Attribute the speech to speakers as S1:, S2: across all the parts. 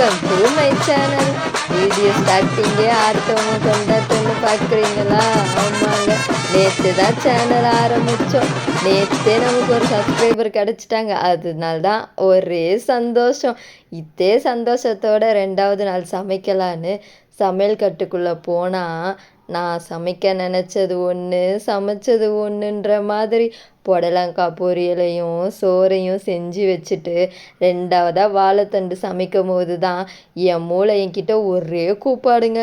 S1: Welcome to my channel video ஸ்டார்டிங்கே ஆர்த்தவங்க கொண்டாட்டம்னு பார்க்குறீங்களா? ஆமாங்க. நேற்று தான் சேனல் ஆரம்பித்தோம் நேற்றே நமக்கு ஒரு சப்ஸ்கிரைபர் கிடச்சிட்டாங்க. அதனால தான் ஒரே சந்தோஷம். இதே சந்தோஷத்தோட ரெண்டாவது நாள் சமைக்கலான்னு சமையல் கட்டுக்குள்ளே போனால் நான் சமைக்க நினச்சது ஒன்று சமைச்சது ஒன்றுன்ற மாதிரி புடலங்காய் பொரியலையும் சோறையும் செஞ்சு வச்சுட்டு ரெண்டாவதாக வாழைத்தண்டு சமைக்கும் போது தான் என் மூளை என்கிட்ட ஒரே கூப்பாடுங்க.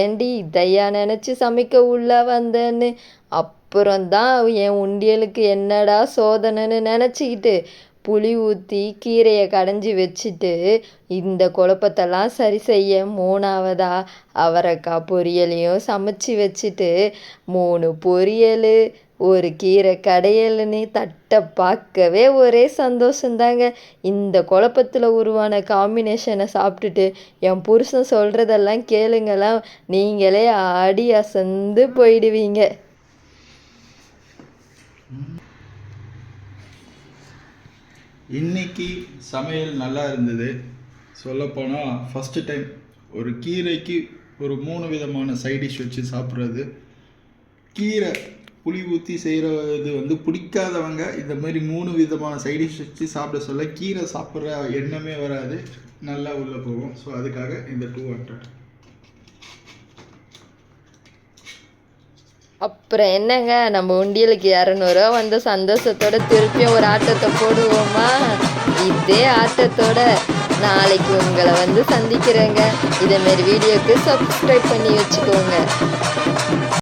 S1: ஏண்டி இதையா நினச்சி சமைக்க உள்ள வந்தேன்னு? அப்புறம்தான் என் உண்டியலுக்கு என்னடா சோதனைன்னு நினச்சிக்கிட்டு புளி ஊற்றி கீரையை கடைஞ்சி வச்சுட்டு இந்த குழப்பத்தெல்லாம் சரி செய்ய மூணாவதா அவரைக்காய் பொரியலையும் சமைச்சு வச்சுட்டு மூணு பொரியல் ஒரு கீரை கடையல்னு தட்டை பார்க்கவே ஒரே சந்தோஷந்தாங்க. இந்த குழப்பத்தில் உருவான காம்பினேஷனை சாப்பிட்டுட்டு என் புருஷன் சொல்கிறதெல்லாம் கேளுங்களாம். நீங்களே ஆடி அசந்து போயிடுவீங்க.
S2: இன்னைக்கு சமையல் நல்லா இருந்தது. சொல்லப்போனால் ஃபஸ்ட்டு டைம் ஒரு கீரைக்கு ஒரு மூணு விதமான சைடிஷ் வச்சு சாப்பிட்றது. கீரை புளி ஊற்றி செய்கிறது வந்து பிடிக்காதவங்க இந்த மாதிரி மூணு விதமான சைடிஷ் வச்சு சாப்பிட சொல்ல கீரை சாப்பிட்ற எண்ணமே வராது. நல்லா உள்ளே போகும். ஸோ அதுக்காக இந்த டூ ஹண்ட்ரட்
S1: அப்புறம் என்னங்க நம்ம உண்டியலுக்கு இரநூறுவா வந்த சந்தோஷத்தோட திருப்பியும் ஒரு ஆட்டத்தை போடுவோமா? இதே ஆட்டத்தோட நாளைக்கு உங்களை வந்து சந்திக்கிறேங்க. இதேமாரி வீடியோக்கு சப்ஸ்கிரைப் பண்ணி வச்சுக்கோங்க.